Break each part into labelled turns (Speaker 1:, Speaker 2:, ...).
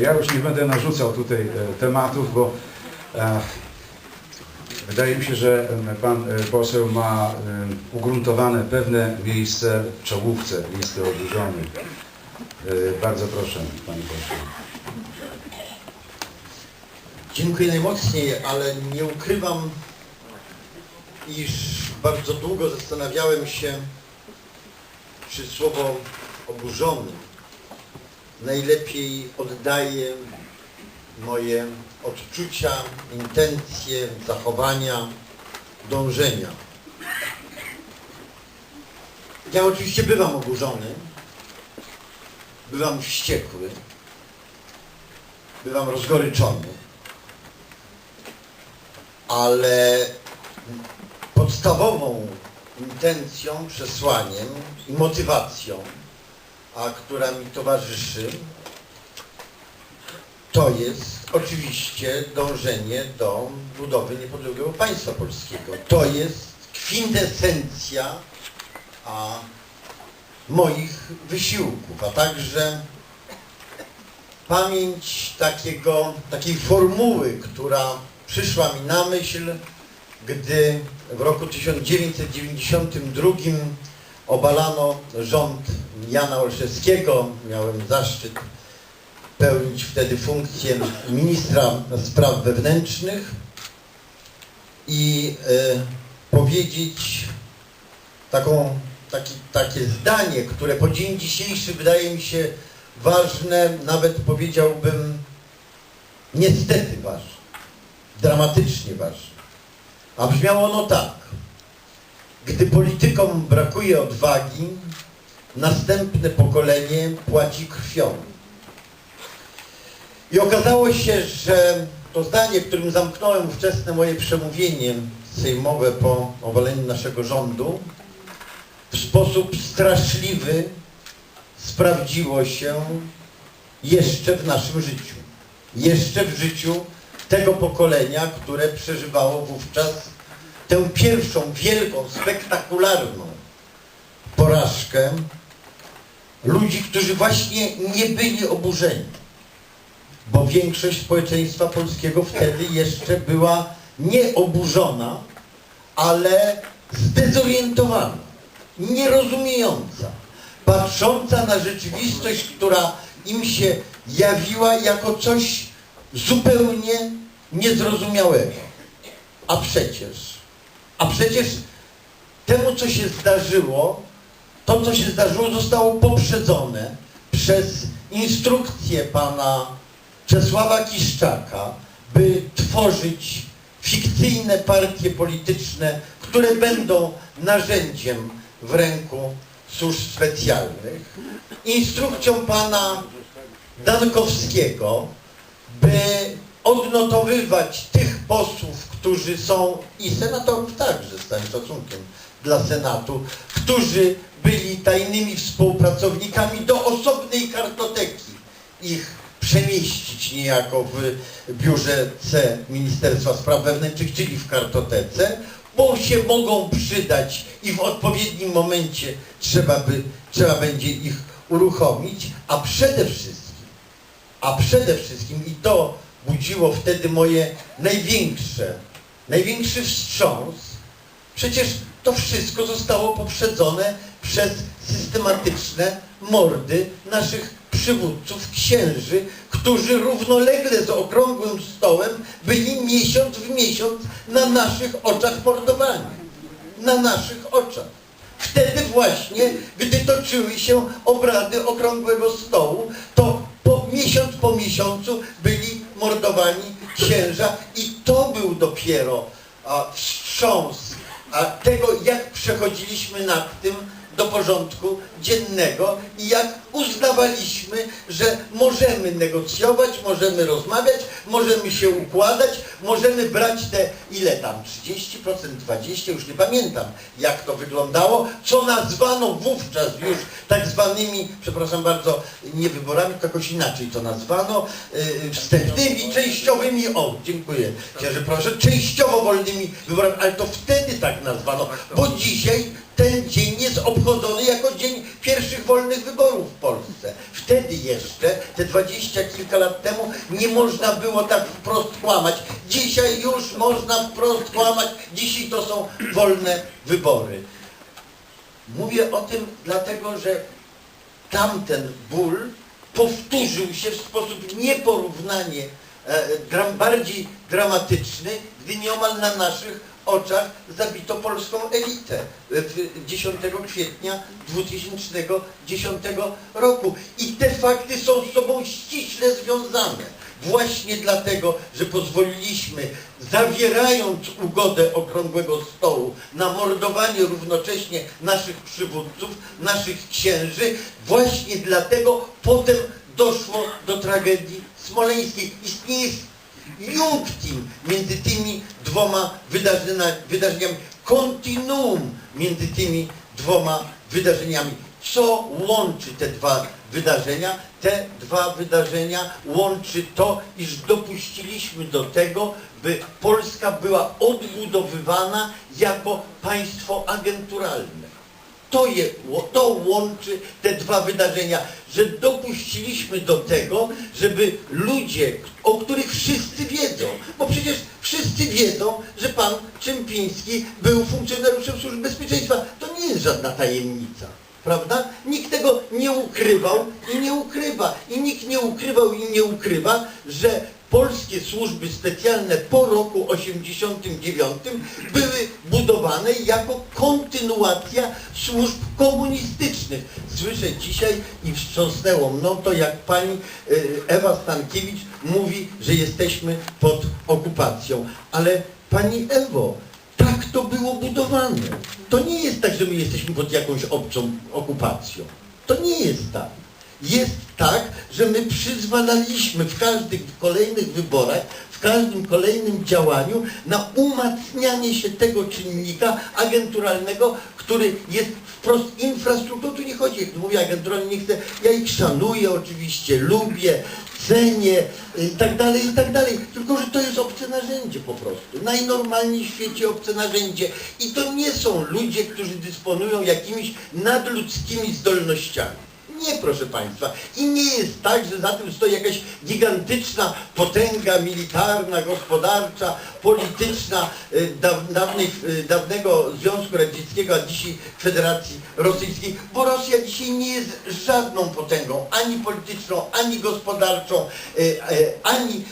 Speaker 1: Ja już nie będę narzucał tutaj e, tematów, bo e, wydaje mi się, że pan e, poseł ma ugruntowane pewne miejsce w czołówce listy oburzonych. Bardzo proszę, panie pośle.
Speaker 2: Dziękuję najmocniej, ale nie ukrywam, iż bardzo długo zastanawiałem się, czy słowo oburzony najlepiej oddaje moje odczucia, intencje, zachowania, dążenia. Ja oczywiście bywam oburzony, bywam wściekły, bywam rozgoryczony ale podstawową intencją, przesłaniem i motywacją, a która mi towarzyszy, to jest oczywiście dążenie do budowy niepodległego państwa polskiego. To jest kwintesencja a, moich wysiłków, a także pamięć takiego, takiej formuły, która przyszła mi na myśl, gdy w roku 1992 obalano rząd Jana Olszewskiego. Miałem zaszczyt pełnić wtedy funkcję ministra spraw wewnętrznych i e, powiedzieć taką, taki, takie zdanie, które po dzień dzisiejszy wydaje mi się ważne, nawet powiedziałbym niestety ważne dramatycznie ważne. A brzmiało ono tak. Gdy politykom brakuje odwagi, następne pokolenie płaci krwią. I okazało się, że to zdanie, którym zamknąłem wczesne moje przemówienie sejmowe po obaleniu naszego rządu, w sposób straszliwy sprawdziło się jeszcze w naszym życiu. Jeszcze w życiu tego pokolenia, które przeżywało wówczas tę pierwszą wielką, spektakularną porażkę ludzi, którzy właśnie nie byli oburzeni. Bo większość społeczeństwa polskiego wtedy jeszcze była nie oburzona, ale zdezorientowana, nierozumiejąca, patrząca na rzeczywistość, która im się jawiła jako coś zupełnie niezrozumiałego. A przecież, a przecież temu, co się zdarzyło, to, co się zdarzyło, zostało poprzedzone przez instrukcję pana Czesława Kiszczaka, by tworzyć fikcyjne partie polityczne, które będą narzędziem w ręku służb specjalnych. Instrukcją pana Dankowskiego, by odnotowywać tych posłów, którzy są i senatorów także z całym szacunkiem dla Senatu, którzy byli tajnymi współpracownikami do osobnej kartoteki. Ich przemieścić niejako w biurze C Ministerstwa Spraw Wewnętrznych, czyli w kartotece, bo się mogą przydać i w odpowiednim momencie trzeba, by, trzeba będzie ich uruchomić, a przede wszystkim a przede wszystkim, i to budziło wtedy moje największe, największy wstrząs, przecież to wszystko zostało poprzedzone przez systematyczne mordy naszych przywódców, księży, którzy równolegle z okrągłym stołem byli miesiąc w miesiąc na naszych oczach mordowani. Na naszych oczach. Wtedy właśnie, gdy toczyły się obrady okrągłego stołu, to po miesiąc po miesiącu byli mordowani księża i to był dopiero a, wstrząs a, tego, jak przechodziliśmy nad tym do porządku dziennego i jak uznawaliśmy, że możemy negocjować, możemy rozmawiać, możemy się układać, możemy brać te, ile tam, 30%, 20%, już nie pamiętam jak to wyglądało, co nazwano wówczas już tak zwanymi, przepraszam bardzo, nie wyborami, jakoś inaczej to nazwano, yy, wstępnymi, częściowymi, o, dziękuję, księże proszę, częściowo wolnymi wyborami, ale to wtedy tak nazwano, bo dzisiaj ten dzień jest obchodzony jako dzień pierwszych wolnych wyborów w Polsce. Wtedy jeszcze, te 20 dwadzieścia kilka lat temu nie można było tak wprost kłamać. Dzisiaj już można wprost kłamać. Dzisiaj to są wolne wybory. Mówię o tym dlatego, że tamten ból powtórzył się w sposób nieporównanie e, bardziej dramatyczny, gdy nieomal na naszych oczach zabito polską elitę e, w 10 kwietnia 2010 roku. I te fakty są z sobą ściśle związane. Właśnie dlatego, że pozwoliliśmy, zawierając ugodę okrągłego stołu, na mordowanie równocześnie naszych przywódców, naszych księży, właśnie dlatego potem doszło do tragedii smoleńskiej. Istnieje junctim między tymi dwoma wydarzenia, wydarzeniami, kontinuum między tymi dwoma wydarzeniami. Co łączy te dwa wydarzenia? Te dwa wydarzenia łączy to, iż dopuściliśmy do tego, by Polska była odbudowywana jako państwo agenturalne. To, je, to łączy te dwa wydarzenia, że dopuściliśmy do tego, żeby ludzie, o wszyscy wiedzą, że pan Czempiński był funkcjonariuszem Służby Bezpieczeństwa. To nie jest żadna tajemnica. Prawda? Nikt tego nie ukrywał i nie ukrywa. I nikt nie ukrywał i nie ukrywa, że polskie służby specjalne po roku 89 były budowane jako kontynuacja służb komunistycznych. Słyszę dzisiaj i wstrząsnęło mną to, jak pani y, Ewa Stankiewicz mówi, że jesteśmy pod okupacją. Ale pani Ewo, tak to było budowane. To nie jest tak, że my jesteśmy pod jakąś obcą okupacją. To nie jest tak. Jest tak, że my przyzwalaliśmy w każdych kolejnych wyborach, w każdym kolejnym działaniu na umacnianie się tego czynnika agenturalnego, który jest wprost infrastrukturą. Tu nie chodzi, jak mówię agenturalnie, nie chcę, ja ich szanuję oczywiście, lubię, cenię i tak dalej, i tak dalej. Tylko, że to jest obce narzędzie po prostu. Najnormalniej w świecie obce narzędzie. I to nie są ludzie, którzy dysponują jakimiś nadludzkimi zdolnościami. Nie, proszę Państwa. I nie jest tak, że za tym stoi jakaś gigantyczna potęga militarna, gospodarcza, polityczna y, y, dawnego Związku Radzieckiego, a dzisiaj Federacji Rosyjskiej, bo Rosja dzisiaj nie jest żadną potęgą, ani polityczną, ani gospodarczą, y, ani,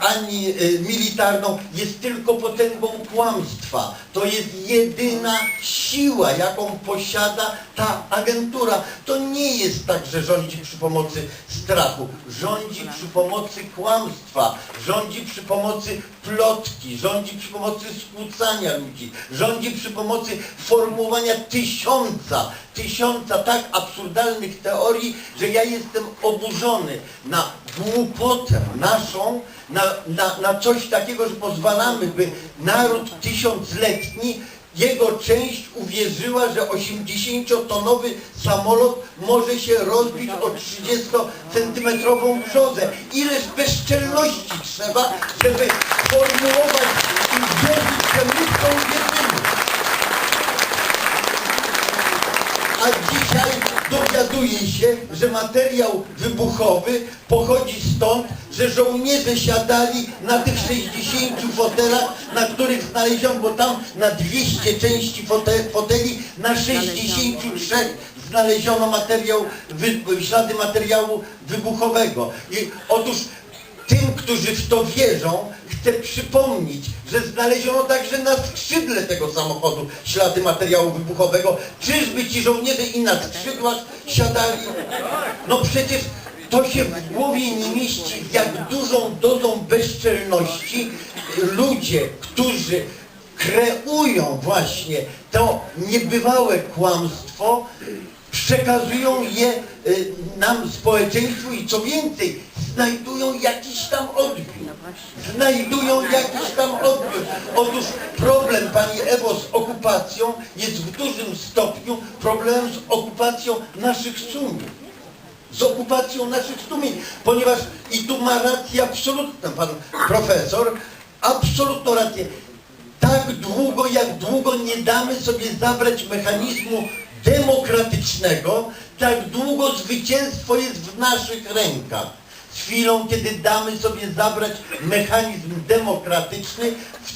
Speaker 2: ani militarną, jest tylko potęgą kłamstwa. To jest jedyna siła, jaką posiada ta agentura. To nie jest tak, że rządzi przy pomocy strachu. Rządzi przy pomocy kłamstwa. Rządzi przy pomocy plotki. Rządzi przy pomocy skłócania ludzi. Rządzi przy pomocy formułowania tysiąca, tysiąca tak absurdalnych teorii, że ja jestem oburzony na głupotę naszą, na, na, na coś takiego, że pozwalamy, by naród tysiącletni jego część uwierzyła, że 80-tonowy samolot może się rozbić o 30-centymetrową brzozę. Ileż bezczelności trzeba, żeby formułować i wierzyć, że my w to uwierzymy. A dzisiaj dowiaduje się, że materiał wybuchowy pochodzi stąd, że żołnierze siadali na tych 60 fotelach, na których znaleziono, bo tam na 200 części fote, foteli, na 63 znaleziono materiał, ślady materiału wybuchowego. I otóż którzy w to wierzą, chcę przypomnieć, że znaleziono także na skrzydle tego samochodu ślady materiału wybuchowego. Czyżby ci żołnierze i na skrzydłach siadali? No przecież to się w głowie nie mieści, jak dużą dozą bezczelności ludzie, którzy kreują właśnie to niebywałe kłamstwo, przekazują je y, nam społeczeństwu i co więcej, znajdują jakiś tam odbiór. Znajdują jakiś tam odbiór. Otóż problem, Pani Ewo, z okupacją jest w dużym stopniu problemem z okupacją naszych sumień. Z okupacją naszych sumień, ponieważ i tu ma rację absolutną pan profesor, absolutną rację. Tak długo, jak długo nie damy sobie zabrać mechanizmu demokratycznego, tak długo zwycięstwo jest w naszych rękach. Chwilą, kiedy damy sobie zabrać mechanizm demokratyczny,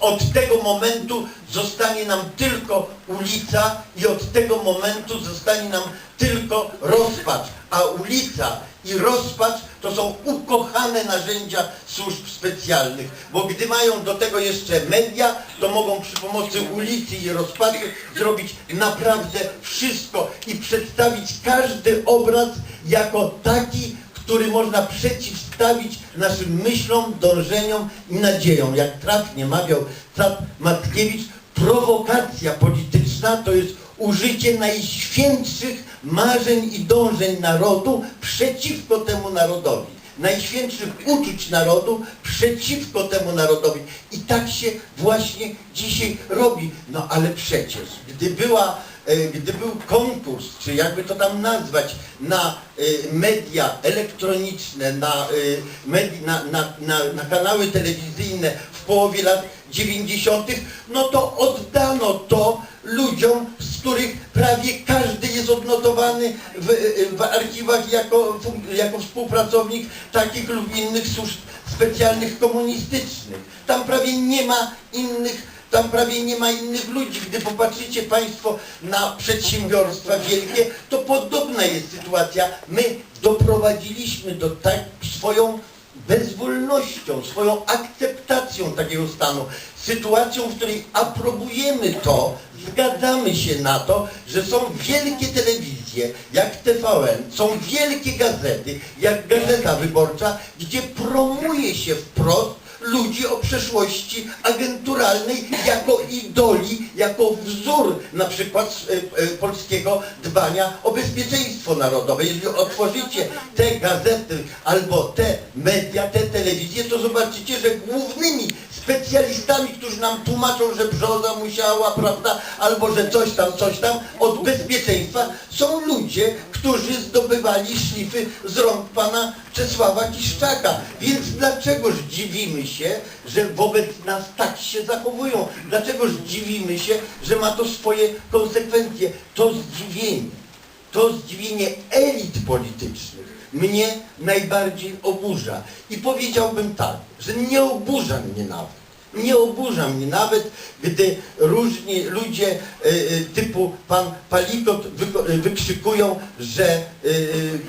Speaker 2: od tego momentu zostanie nam tylko ulica i od tego momentu zostanie nam tylko rozpacz. A ulica i rozpacz to są ukochane narzędzia służb specjalnych, bo gdy mają do tego jeszcze media, to mogą przy pomocy ulicy i rozpaczy zrobić naprawdę wszystko i przedstawić każdy obraz jako taki, który można przeciwstawić naszym myślom, dążeniom i nadziejom. Jak trafnie mawiał Cap Mackiewicz, prowokacja polityczna to jest użycie najświętszych marzeń i dążeń narodu przeciwko temu narodowi. Najświętszych uczuć narodu przeciwko temu narodowi. I tak się właśnie dzisiaj robi. No ale przecież, gdy była gdy był konkurs, czy jakby to tam nazwać, na e, media elektroniczne, na, e, na, na, na, na kanały telewizyjne w połowie lat 90., no to oddano to ludziom, z których prawie każdy jest odnotowany w, w archiwach jako, jako współpracownik takich lub innych służb specjalnych komunistycznych. Tam prawie nie ma innych tam prawie nie ma innych ludzi. Gdy popatrzycie Państwo na przedsiębiorstwa wielkie, to podobna jest sytuacja. My doprowadziliśmy do tak swoją bezwolnością, swoją akceptacją takiego stanu, sytuacją, w której aprobujemy to, zgadzamy się na to, że są wielkie telewizje, jak TVN, są wielkie gazety, jak Gazeta Wyborcza, gdzie promuje się wprost ludzi o przeszłości agenturalnej jako idoli, jako wzór na przykład e, e, polskiego dbania o bezpieczeństwo narodowe. Jeżeli otworzycie te gazety albo te media, te telewizje, to zobaczycie, że głównymi specjalistami, którzy nam tłumaczą, że brzoza musiała, prawda, albo że coś tam, coś tam, od bezpieczeństwa są ludzie, którzy zdobywali szlify z rąk pana Czesława Kiszczaka. Więc dlaczegoż dziwimy się, że wobec nas tak się zachowują? Dlaczegoż dziwimy się, że ma to swoje konsekwencje? To zdziwienie, to zdziwienie elit politycznych mnie najbardziej oburza. I powiedziałbym tak, że nie oburza mnie nawet. Nie oburza mnie nawet, gdy różni ludzie e, e, typu pan Palikot e, wykrzykują, że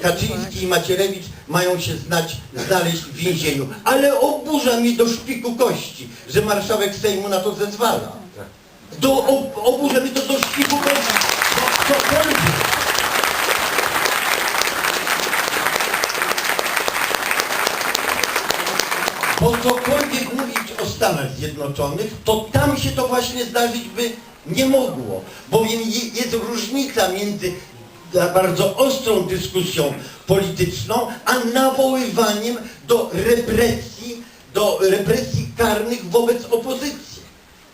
Speaker 2: Kaczyński i Macierewicz mają się znać, znaleźć w więzieniu. Ale oburza mnie do szpiku kości, że marszałek Sejmu na to zezwala. Do, ob, oburza mnie to do szpiku kości. To, cokolwiek. Bo cokolwiek mówić Stanach Zjednoczonych, to tam się to właśnie zdarzyć by nie mogło. Bowiem je- jest różnica między bardzo ostrą dyskusją polityczną, a nawoływaniem do represji, do represji karnych wobec opozycji.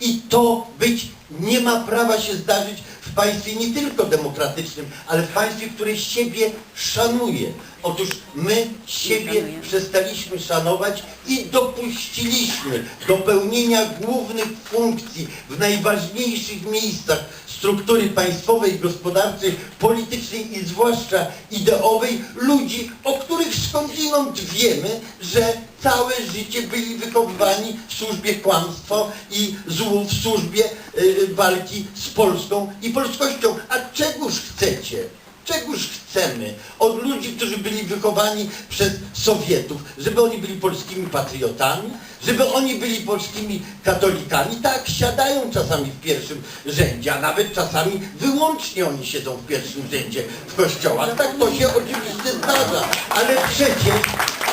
Speaker 2: I to być nie ma prawa się zdarzyć w państwie nie tylko demokratycznym, ale w państwie, które siebie szanuje. Otóż my siebie przestaliśmy szanować i dopuściliśmy do pełnienia głównych funkcji w najważniejszych miejscach struktury państwowej, gospodarczej, politycznej i zwłaszcza ideowej ludzi, o których skądinąd wiemy, że całe życie byli wychowywani w służbie kłamstwa i w służbie y, walki z Polską i polskością. A czegóż chcecie? Czegoż chcemy od ludzi, którzy byli wychowani przez Sowietów, żeby oni byli polskimi patriotami, żeby oni byli polskimi katolikami? Tak, siadają czasami w pierwszym rzędzie, a nawet czasami wyłącznie oni siedzą w pierwszym rzędzie w kościołach. Tak to się oczywiście zdarza, ale przecież,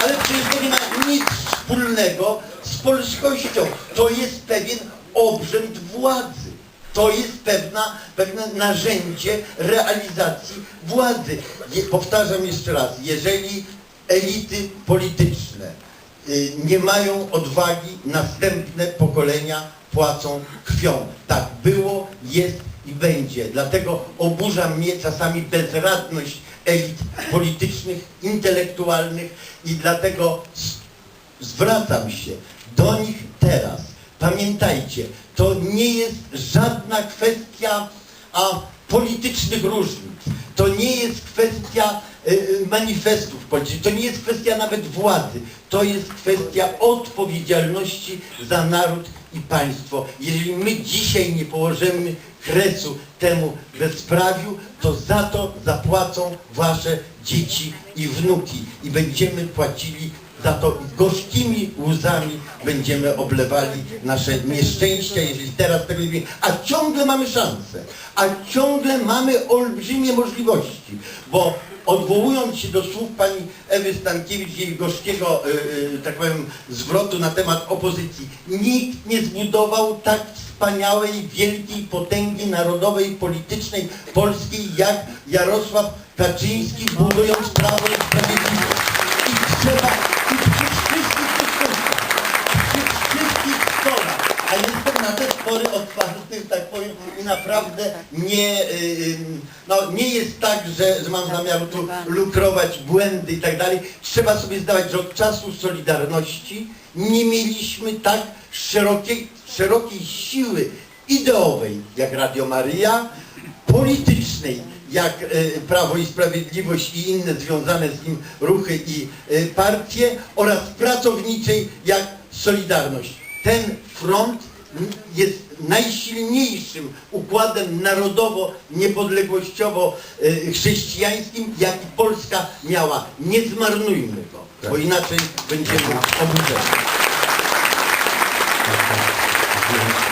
Speaker 2: ale przecież to nie ma nic wspólnego z polskością. To jest pewien obrzęd władzy. To jest pewna, pewne narzędzie realizacji władzy. Je, powtarzam jeszcze raz, jeżeli elity polityczne y, nie mają odwagi, następne pokolenia płacą krwią. Tak było, jest i będzie. Dlatego oburza mnie czasami bezradność elit politycznych, intelektualnych i dlatego zwracam się do nich teraz. Pamiętajcie, to nie jest żadna kwestia a politycznych różnic. To nie jest kwestia y, y, manifestów politycznych, to nie jest kwestia nawet władzy. To jest kwestia odpowiedzialności za naród i państwo. Jeżeli my dzisiaj nie położymy kresu temu bezprawiu, to za to zapłacą wasze dzieci i wnuki i będziemy płacili za to gorzkimi łzami będziemy oblewali nasze nieszczęścia, jeżeli teraz tego nie wiemy. A ciągle mamy szansę, a ciągle mamy olbrzymie możliwości, bo odwołując się do słów pani Ewy Stankiewicz, jej gorzkiego, yy, tak powiem, zwrotu na temat opozycji, nikt nie zbudował tak wspaniałej, wielkiej potęgi narodowej, politycznej, polskiej, jak Jarosław Kaczyński, budując Prawo i Sprawiedliwość. I trzeba spory otwarty, tak powiem, i naprawdę nie, yy, no, nie jest tak, że, że mam zamiar tu lukrować błędy i tak dalej. Trzeba sobie zdawać, że od czasu Solidarności nie mieliśmy tak szerokiej, szerokiej siły ideowej jak Radio Maryja, politycznej jak e, Prawo i Sprawiedliwość i inne związane z nim ruchy i partie oraz pracowniczej jak Solidarność. Ten front jest najsilniejszym układem narodowo-niepodległościowo-chrześcijańskim, jaki Polska miała. Nie zmarnujmy go, bo inaczej będziemy obudzeni.
Speaker 1: Tak, tak.